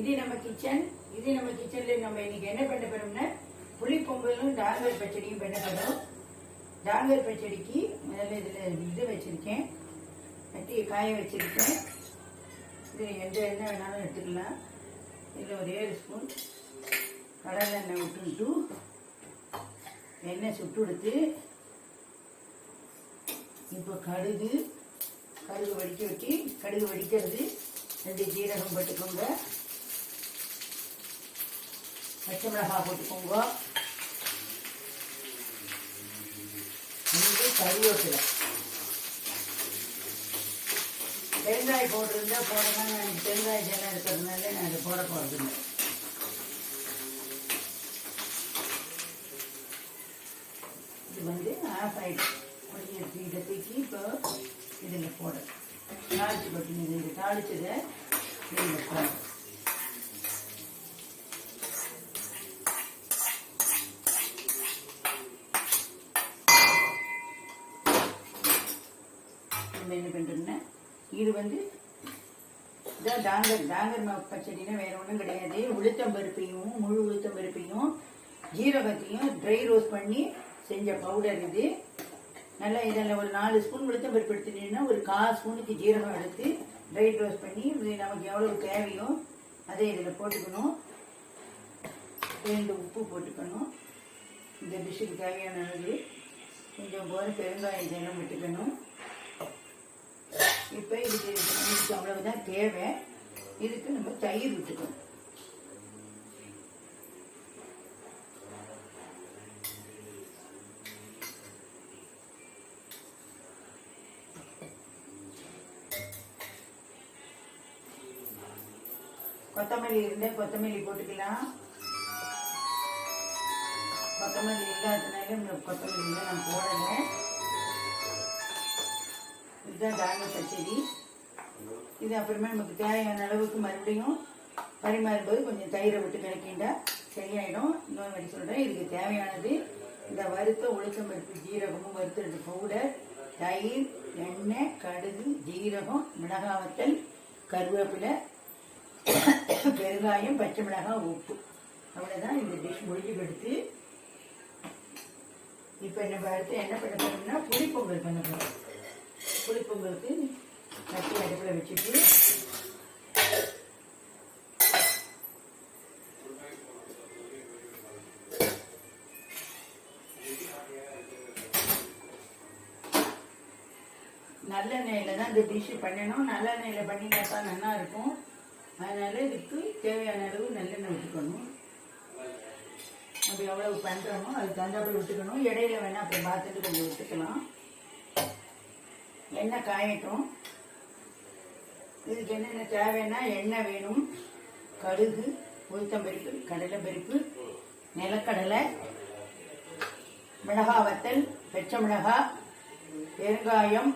இது நம்ம கிச்சன் இது நம்ம கிச்சன்ல நம்ம இன்னைக்கு என்ன பண்ண போறோம்னா புளி பொங்கலும் டாங்கர் பச்சடியும் பண்ண போறோம். டாங்கர் பச்சடிக்கு முதல்ல இதுல இது வச்சிருக்கேன். கட்டி காய வச்சிருக்கேன். இது எந்த எண்ணெய் வேணாலும் எடுத்துக்கலாம். இதில் ஒரு ஏழு ஸ்பூன் கடலை எண்ணெய் விட்டுட்டு எண்ணெய் சுட்டு எடுத்து இப்போ கடுகு கடுகு வடிக்க வச்சு கடுகு வடிக்கிறது ரெண்டு ஜீரகம் போட்டுக்கோங்க. பச்சை மிளகாய் போட்டுக்கோங்க இங்கே கருவேப்பிலை. தேங்காய் போட்டிருந்தா போடலாம் எனக்கு தேங்காய் ஜனம் இருக்கிறதுனால நான் அதை போட போகிறதில்லை இது வந்து ஆஃப் ஆயிடுச்சு கொஞ்சம் எடுத்து இதை தூக்கி இப்போ இதில் போட தாளிச்சு போட்டீங்க இது தாளிச்சதை இதில் போடணும். நம்ம என்ன பண்ணுறோம்னா இது வந்து இதான் டாங்கர் டாங்கர் மாவு பச்சடினா வேற ஒன்றும் கிடையாது. உளுத்தம் பருப்பையும் முழு உளுத்தம் பருப்பையும் ஜீரகத்தையும் ட்ரை ரோஸ்ட் பண்ணி செஞ்ச பவுடர் இது. நல்லா இதில் ஒரு நாலு ஸ்பூன் உளுத்தம் பருப்பு எடுத்துட்டீங்கன்னா ஒரு கால் ஸ்பூனுக்கு ஜீரகம் எடுத்து ட்ரை ரோஸ்ட் பண்ணி நமக்கு எவ்வளோ தேவையோ அதை இதில் போட்டுக்கணும். ரெண்டு உப்பு போட்டுக்கணும். இந்த டிஷ்ஷுக்கு தேவையான அளவு. கொஞ்சம் போகிற பெருங்காயம் இதெல்லாம் விட்டுக்கணும். இப்போ இதுக்கு இதுக்கு அவ்வளவுதான். தேவை. இதுக்கு நம்ம தயிர் விட்டுக்கணும் கொத்தமல்லி இருந்தால் கொத்தமல்லி போட்டுக்கலாம். கொத்தமல்லி இல்லாததுனால கொத்தமல்லி கொத்தமல்லி நான் போடலை. இதுதான் தானிய பச்சடி. இது அப்புறமே நமக்கு தேவையான அளவுக்கு மறுபடியும் பரிமாறும்போது கொஞ்சம் தயிரை விட்டு கலக்கிண்டா சரியாயிடும். இன்னொரு மாதிரி சொல்கிறேன் இதுக்கு தேவையானது இந்த வறுத்த உளுத்தம் பருப்பு ஜீரகமும் வறுத்தெடுத்து பவுடர் தயிர் எண்ணெய் கடுகு ஜீரகம் மிளகாவத்தல் கருவேப்பிலை பெருங்காயம் பச்சை மிளகாய் உப்பு. அவ்வளோதான் இந்த டிஷ் முடிஞ்சு கொடுத்து இப்போ என்ன பார்த்து என்ன பண்ண போகிறோம்னா புளிப்பொங்கல் பண்ண போகிறோம் புளிப்பொங்கலுக்கு கட்டி அடுப்பில் வச்சுட்டு. நல்லெண்ணெயில் தான் இந்த டிஷ்ஷு பண்ணணும். நல்லெண்ணெயில் பண்ணினா தான் நல்லா இருக்கும் அதனால இதுக்கு தேவையான அளவு நல்லெண்ணெய் விட்டுக்கணும் அப்படி எவ்வளவு பண்ணுறோமோ அதுக்கு தகுந்தாப்புல விட்டுக்கணும் இடையில வேணால் அப்புறம் பார்த்துட்டு கொஞ்சம் விட்டுக்கலாம் எண்ணெய் காயட்டும். இதுக்கு என்னென்ன தேவைன்னா எண்ணெய் வேணும். கடுகு உளுத்தம்பருப்பு கடலைப்பருப்பு நிலக்கடலை மிளகா வத்தல் பச்சை மிளகாய் பெருங்காயம்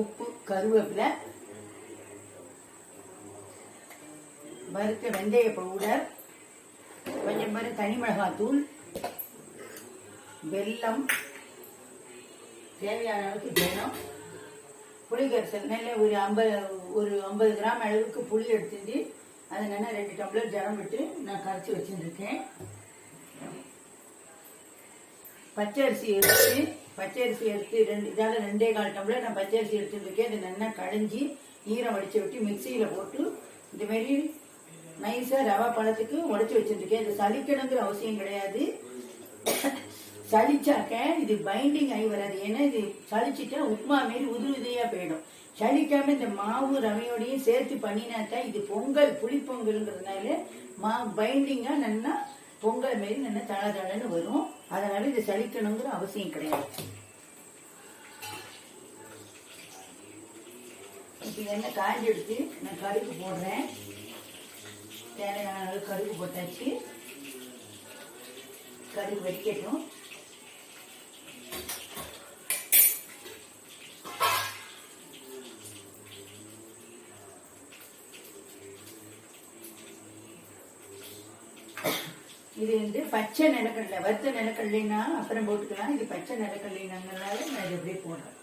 உப்பு கருவேப்பிலை வறுத்த வெந்தய பவுடர் கொஞ்சம் மாதிரி தனி மிளகாத்தூள் வெல்லம் தேவையான அளவுக்கு வேணும் புளி கரைசல் நல்ல ஒரு ஐம்பது ஒரு ஐம்பது கிராம் அளவுக்கு புளி எடுத்துட்டு அதை நல்லா ரெண்டு டம்ளர் ஜலம் விட்டு நான் கரைச்சி வச்சுருக்கேன். பச்சை அரிசி எடுத்து பச்சை அரிசி எடுத்து ரெண்டு இதால் ரெண்டே கால் டம்ளர் நான் பச்சை அரிசி எடுத்துருக்கேன். அது நல்லா கடைஞ்சி ஈரம் வடிச்சு விட்டு மிக்சியில் போட்டு இந்த மாதிரி நைஸாக ரவா பழத்துக்கு உடச்சி வச்சுருக்கேன். இது சலிக்கணுங்கிற அவசியம் கிடையாது. சளிச்சாக்க இது பைண்டிங் ஆகி வராது. ஏன்னா இது சளிச்சுட்டா உப்புமா மாரி உதிரி போயிடும். சளிக்காம இந்த மாவு ரவையோடையும் சேர்த்து பண்ணினாக்கா இது பொங்கல் புளிப்பொங்கல்ங்கிறதுனால மா பைண்டிங்கா நல்லா பொங்கல் மாரி நல்லா தள தளன்னு வரும். அதனால இது சளிக்கணுங்கிற அவசியம் கிடையாது. இப்போ எண்ணெய் காஞ்சி எடுத்து நான் கடுகு போடுறேன். தேவையான அளவு கடுகு போட்டாச்சு. கடுகு வெடிக்கட்டும். இது வந்து பச்சை நிலக்கடலை வறுத்த நிலக்கடலைன்னா அப்புறம் போட்டுக்கலாம். இது பச்சை நிலக்கடலைனாங்கனால நான் இது அப்படியே போடுறேன்.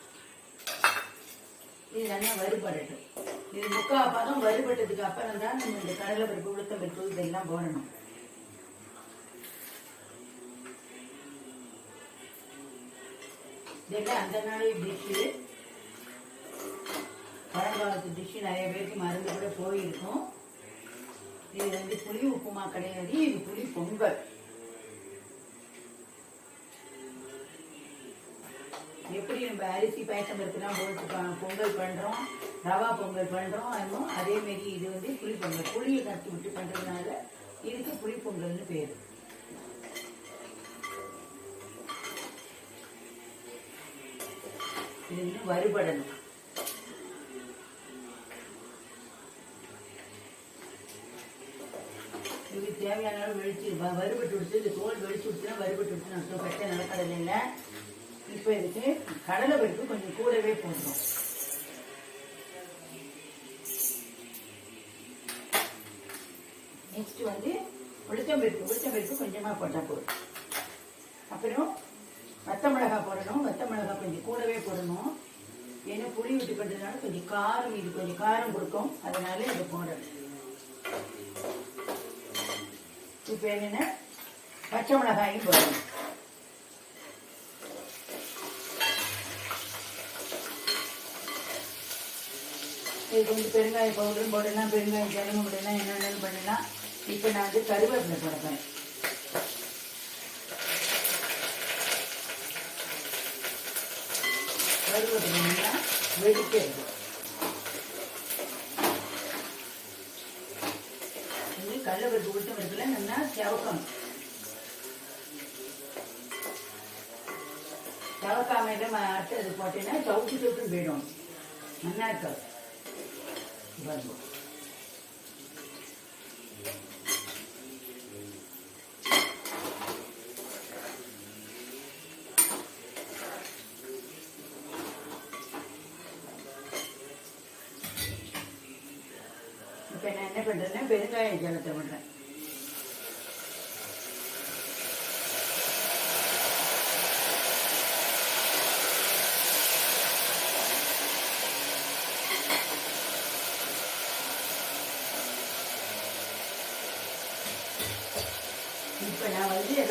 இது நல்லா வறுபடட்டும். இது முக்கால் பாகம் வறுபட்டதுக்கு அப்புறம் தான் நம்ம இந்த கடலை பருப்பு உளுத்தம் பருப்பு இதெல்லாம் போடணும். இதெல்லாம் அந்த நாளே டிஷ்ஷு பழங்காலத்து டிஷ்ஷு நிறைய பேருக்கு மருந்து கூட போயிருக்கும். இது வந்து புளி உப்புமா கிடையாது இது புளி பொங்கல். எப்படி நம்ம அரிசி பாயசம் பருப்புலாம் போட்டு பொங்கல் பண்றோம் ரவா பொங்கல் பண்றோம் அதுவும் அதே மாதிரி இது வந்து புளி பொங்கல். புளியை கரைச்சி விட்டு பண்றதுனால இதுக்கு புளி பொங்கல்னு பேரு. இது வந்து வறுபடணும். இதுக்கு தேவையான அளவு வெடிச்சு வறுபட்டு விடுத்து இந்த தோல் வெடிச்சு விட்டுனா வறுபட்டு விட்டு நான் பச்சை நிலக்கடலை இல்லை இப்போ இதுக்கு கடலை பருப்பு கொஞ்சம் கூடவே போடுறோம் நெக்ஸ்ட் வந்து உளுத்தம்பருப்பு உளுத்தம்பருப்பு கொஞ்சமாக போட்டால் போதும். அப்புறம் வத்த மிளகாய் போடணும் வத்த மிளகாய் கொஞ்சம் கூடவே போடணும். ஏன்னா புளி விட்டு பண்ணுறதுனால கொஞ்சம் காரம் இது கொஞ்சம் காரம் கொடுக்கும். அதனால இதை போடணும். இப்போ என்னென்ன? பச்சை மிளகாயும் போடணும். இது கொஞ்சம் பெருங்காய பவுடரும் போடலாம் பெருங்காயம் ஜனமும் போடலாம் என்ன பண்ணலாம் இப்போ நான் வந்து கருவேப்பிலை போடுறேன் கருவேப்பிலை வெடிக்க இருக்கும் இது கடலைப்பருப்பு உளுத்தம் பருப்புல நல்லா செவக்கணும் அடுத்து அது போட்டீங்கன்னா சவுக்கு தொட்டு போயிடும் நல்லா இருக்காது இப்போ நான் என்ன பண்றேன்னா பெருங்காய ஜலத்தை விடுறேன் இப்போ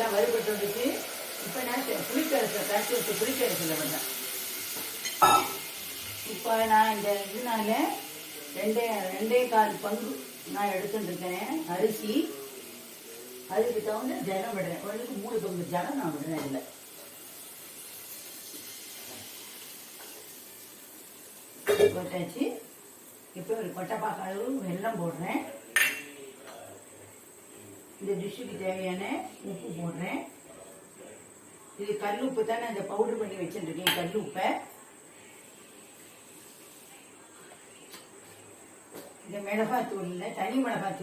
நான் வந்து வறுபட்டு வந்துச்சு இப்போ நான் தெ- புளிக்கரசை கரைச்சி வச்சு புளிக்கரசில் வந்தேன் இப்போ நான் இந்த இதனால ரெண்டே ரெண்டே கால் பங்கு நான் எடுத்துட்டுருக்கேன் அரிசி அதுக்கு தகுந்த ஜனம் விடுறேன். ஒன்றுக்கு மூணு பங்கு ஜனம் நான் விடுறேன் இல்லை போட்டாச்சு. இப்போ ஒரு கொட்டைப்பாக்கு அளவு வெள்ளம் போடுறேன். இந்த டிஷ்ஷுக்கு தேவையான உப்பு போடுறேன். இது கல் உப்பு தான் நான் இந்த பவுடர் பண்ணி வச்சுருக்கேன் கல் உப்பை. இந்த மிளகாய் தனி மிளகாய்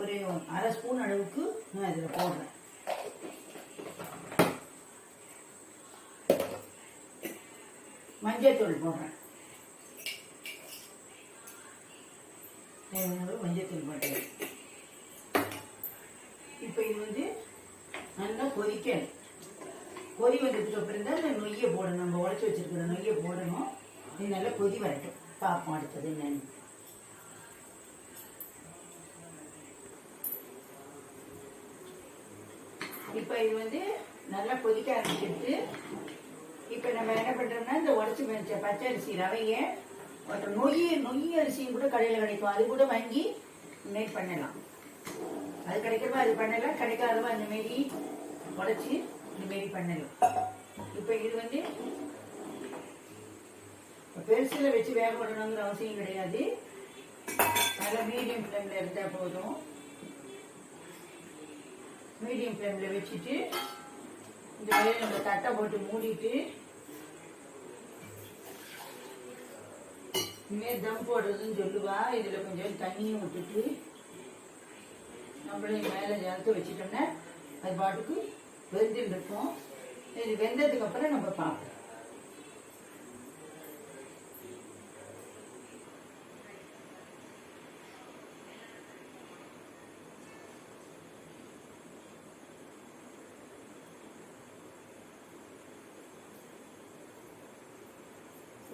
ஒரு அரை ஸ்பூன் அளவுக்கு நான் இதில் போடுறேன். மஞ்சள் தூள் போடுறேன். தேவையான மஞ்சள் தூள் போட்டேன் இப்போ இது வந்து நல்லா கொதிக்கணும். கொதி வந்ததுக்கு அப்புறம் தான் இந்த நொய்யை போடணும். நம்ம உடச்சி வச்சிருக்கிற நொய்யை போடணும். இது நல்லா கொதி வரட்டும். பார்ப்போம் அடுத்தது என்னன்னு. இப்போ இது வந்து நல்லா கொதிக்க ஆரம்பிச்சிருச்சு. இப்போ நம்ம என்ன பண்ணுறோம்னா இந்த உடச்சி வச்ச பச்சை அரிசி ரவையை ஒரு நொய் நொய் அரிசியும் கூட கடையில் கிடைக்கும். அது கூட வாங்கி மேக் பண்ணலாம். அது கிடைக்கிறப்ப அது பண்ணலாம் கிடைக்காதமா அந்த மாரி உடச்சி இந்த மாரி பண்ணலாம் இப்போ இது வந்து பெருசில் வச்சு வேக விடணுங்கிற அவசியம் கிடையாது. நல்லா மீடியம் ஃப்ளேமில் இருந்தால் போதும். மீடியம் ஃப்ளேமில் வச்சுட்டு இந்த வேலையை நம்ம தட்டை போட்டு மூடிட்டு இனிமேல் தம் போடுறதுன்னு சொல்லுவா. இதில் கொஞ்சம் தண்ணியும் விட்டுட்டு நம்மளே மேலே ஜலத்தை வச்சுட்டோம்னா அது பாட்டுக்கு வெந்துட்டு இருக்கும். இது வெந்ததுக்கு அப்புறம் நம்ம பார்ப்போம்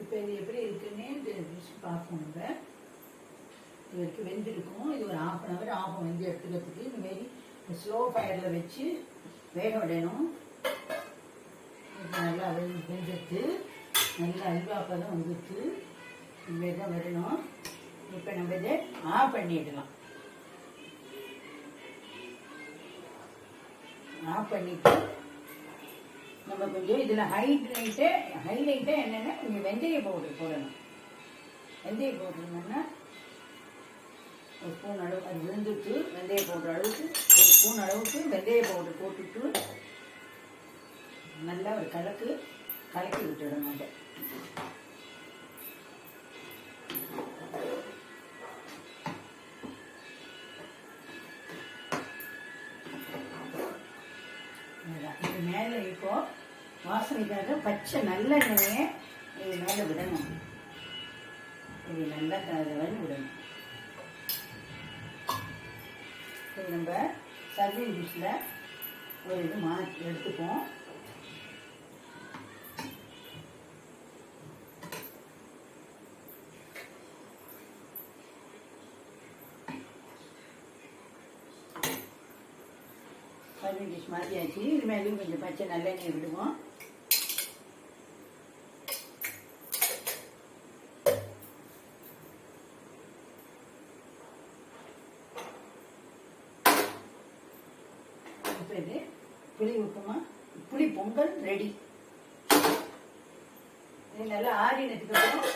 இப்போ இது எப்படி இருக்குன்னு பார்ப்போம் நம்ம. இது வரைக்கும் வெந்திருக்கும். இது ஒரு ஹாஃப் அன் ஹவர் ஆகும் வெந்து எடுத்துக்கிறதுக்கு இந்த மாரி ஸ்லோ ஃபயரில் வச்சு வேக விடணும். நல்லா வெந்து வெந்துட்டு நல்லா அல்வா பதம் வந்துட்டு இதுமாரி தான் வரணும். இப்போ நம்ம இதை ஆஃப் பண்ணிடலாம். ஆஃப் பண்ணிட்டு நம்ம கொஞ்சம் இதில் ஹைலைட்டு ஹைலைட்டாக என்னென்னா கொஞ்சம் வெந்தய பவுடர் போடணும். வெந்தய பவுடர்னா ஒரு ஸ்பூன் அளவு அது விழுந்துட்டு வெந்தயம் பவுடர் அளவுக்கு ஒரு ஸ்பூன் அளவுக்கு வெந்தய பவுடர் போட்டுட்டு நல்லா ஒரு கலக்கு கலக்கி விட்டுடணும் அதை. இது மேலே இப்போ வாசனைக்காக பச்சை நல்லெண்ணெயை இது மேலே விடணும். இது நல்லா கலந்து விடணும். இது நம்ம சர்விங் டிஷ்ஷில் ஒரு இது மா எடுத்துப்போம். சர்விங் டிஷ் மாற்றியாச்சு இது மேலேயும் கொஞ்சம் பச்சை நல்லெண்ணெய் விடுவோம் இப்போ இது புளி உப்புமா புளி பொங்கல் ரெடி நல்லா ஆறினதுக்கு அப்புறம்